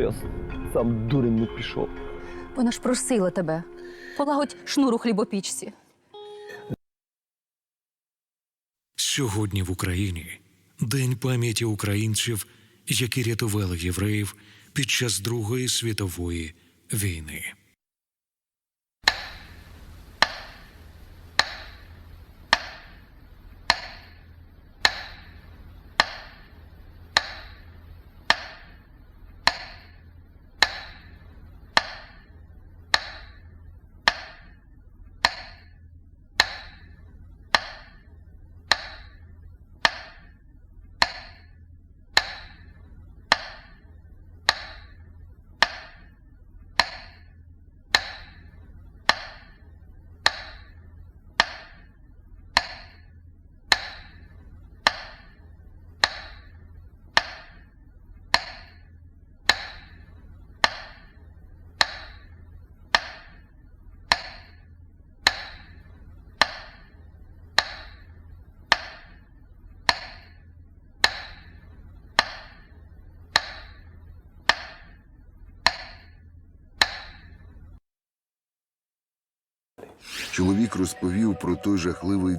Я сам дурень не пішов. Вона ж просила тебе. Полагодь шнур у хлібопічці. Сьогодні в Україні День пам'яті українців, які рятували євреїв під час Другої світової війни. Чоловік розповів про той жахливий